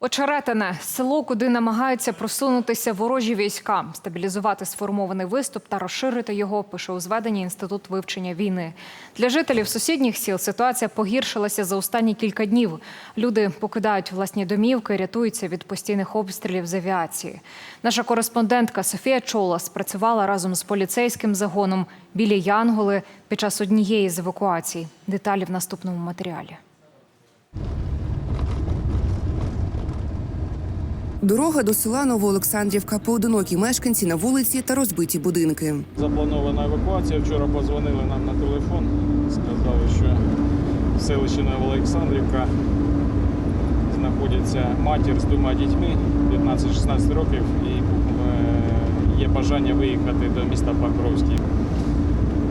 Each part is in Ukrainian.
Очеретине село, куди намагаються просунутися ворожі війська, стабілізувати сформований виступ та розширити його, пише у зведенні інститут вивчення війни. Для жителів сусідніх сіл ситуація погіршилася за останні кілька днів. Люди покидають власні домівки, рятуються від постійних обстрілів з авіації. Наша кореспондентка Софія Чола спрацювала разом з поліцейським загоном біля Янголи під час однієї з евакуацій. Деталі в наступному матеріалі. Дорога до села Новоолександрівка, поодинокі мешканці на вулиці та розбиті будинки. Запланована евакуація. Вчора позвонили нам на телефон. Сказали, що в селищі Новоолександрівка знаходиться матір з двома дітьми 15-16 років і е, є бажання виїхати до міста Покровський.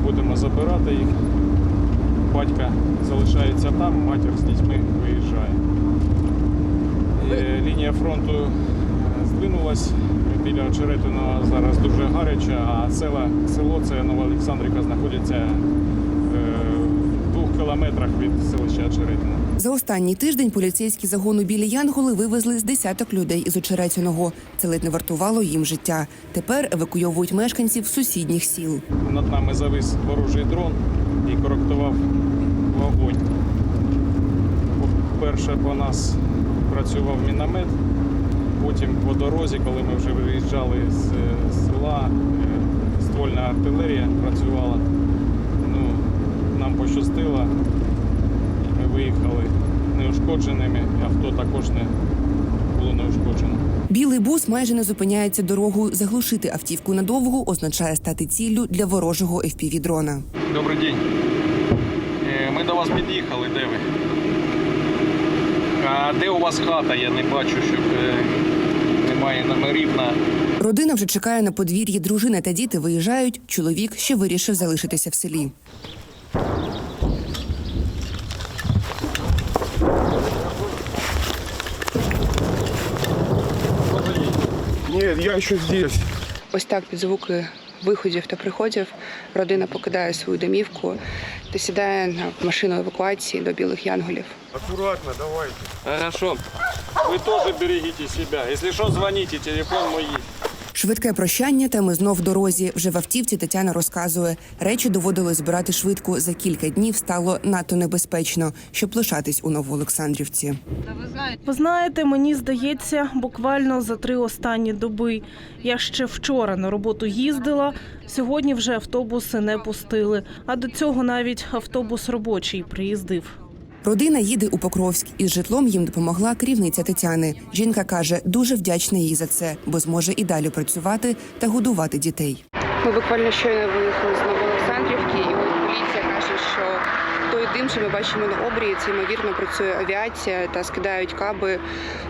Будемо забирати їх. Батька залишається там, матір з дітьми виїжджає. Лінія фронту здвинулась біля Очеретиного зараз дуже гаряче, а села, село це Новоолександрівка знаходиться е, в двох кілометрах від селища Очеретина. За останній тиждень поліцейські загону біля Янголи вивезли з десяток людей із Очеретяного. Це ледь не вартувало їм життя. Тепер евакуйовують мешканців сусідніх сіл. Над нами завис ворожий дрон і коректував вогонь. Перше по нас працював міномет, потім по дорозі, коли ми вже виїжджали з е, села, е, ствольна артилерія працювала. Ну, нам пощастило, ми виїхали неушкодженими, авто також не було неушкоджено. Білий бус майже не зупиняється дорогою. Заглушити автівку надовго означає стати ціллю для ворожого fpv дрона. Добрий день. Е, Ми до вас під'їхали, де ви? А де у вас хата? Я не бачу, щоб е, немає номерів на. Родина вже чекає на подвір'ї. Дружина та діти виїжджають. Чоловік ще вирішив залишитися в селі. Нет, я еще здесь. Ось так під звуки виходів та приходів родина покидає свою домівку та сідає на машину евакуації до білих янголів. Аккуратно, давайте. Хорошо. Ви теж берегіть себе. Якщо що, дзвоніть, телефон мій. Швидке прощання, та ми знов в дорозі. Вже в автівці Тетяна розказує, речі доводилось збирати швидко. За кілька днів стало надто небезпечно, щоб лишатись у Новоолександрівці. Ви знаєте, мені здається, буквально за три останні доби. Я ще вчора на роботу їздила. Сьогодні вже автобуси не пустили. А до цього навіть автобус робочий приїздив. Родина їде у Покровськ. Із житлом їм допомогла керівниця Тетяни. Жінка каже, дуже вдячна їй за це, бо зможе і далі працювати та годувати дітей. Ми буквально щойно виїхали з Новоолександрівки, і от поліція той дим, що ми бачимо на обрії, це ймовірно працює авіація та скидають каби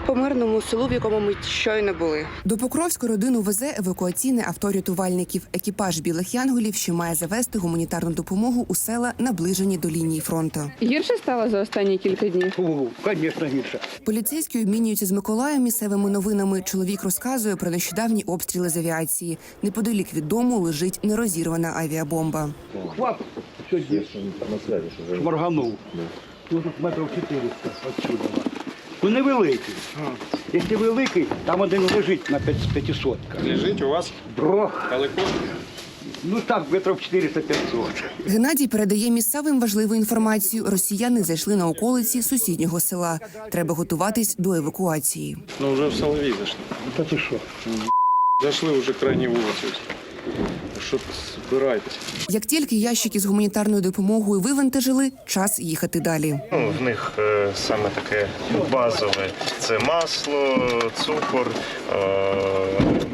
по мирному селу, в якому ми щойно були. До Покровську родину везе евакуаційне авто рятувальників. Екіпаж білих янголів, що має завести гуманітарну допомогу у села, наближені до лінії фронту. Гірше стало за останні кілька днів. О, конечно, гірше. Поліцейські обмінюються з Миколаєм місцевими новинами. Чоловік розказує про нещодавні обстріли з авіації. Неподалік від дому лежить нерозірвана авіабомба. Хват все здесь. Шморганув. Ну, тут метрів 400 отсюда. Ну невеликий. Якщо великий, там один лежить на 500. Лежить у вас Брох. далеко. Ну так, метрів 400-500. Геннадій передає місцевим важливу інформацію. Росіяни зайшли на околиці сусіднього села. Треба готуватись до евакуації. Ну вже в Соловій зайшли. Та ти що? Зайшли вже крайні вулиці. Що збирайтесь. Як тільки ящики з гуманітарною допомогою вивантажили, час їхати далі. Ну, в них е, саме таке базове це масло, цукор, е,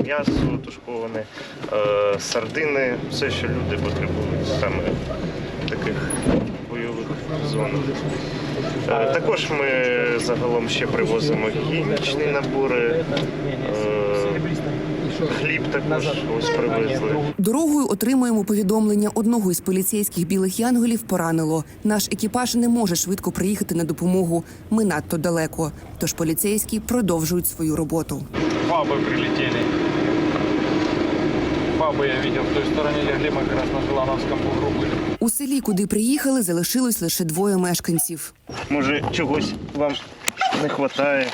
м'ясо тушковане, е, сардини, все, що люди потребують саме таких бойових зонах. Е, також ми загалом ще привозимо гігієнічні набори, е, хліб також ось привезли. Дорогою отримуємо повідомлення одного із поліцейських білих янголів поранило. Наш екіпаж не може швидко приїхати на допомогу. Ми надто далеко. Тож поліцейські продовжують свою роботу. Бабы прилетели. Бабы я видел в той стороне легли, мы как раз на Желановском бугру были. У селі, куди приїхали, залишилось лише двоє мешканців. Може, чогось вам не вистачає.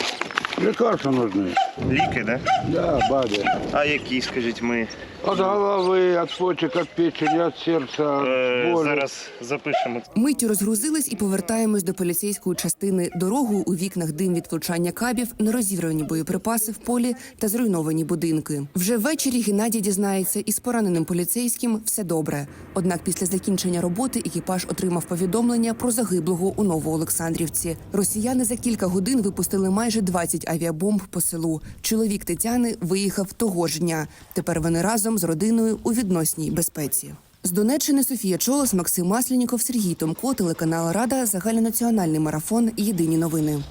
Лекарства нужны. Ліки, да? Да, бабе. А які, скажіть ми? От головы, от почек, от печени, от сердца, от Е, боли. зараз запишемо. Миттю розгрузились і повертаємось до поліцейської частини. Дорогу у вікнах дим від влучання кабів, нерозірвані боєприпаси в полі та зруйновані будинки. Вже ввечері Геннадій дізнається, із пораненим поліцейським все добре. Однак після закінчення роботи екіпаж отримав повідомлення про загиблого у Новоолександрівці. Росіяни за кілька годин випустили майже 20 авіабомб по селу. Чоловік Тетяни виїхав того ж дня. Тепер вони разом з родиною у відносній безпеці. З Донеччини Софія Чолос, Максим Маслініков, Сергій Томко, телеканал Рада, загальнонаціональний марафон. Єдині новини.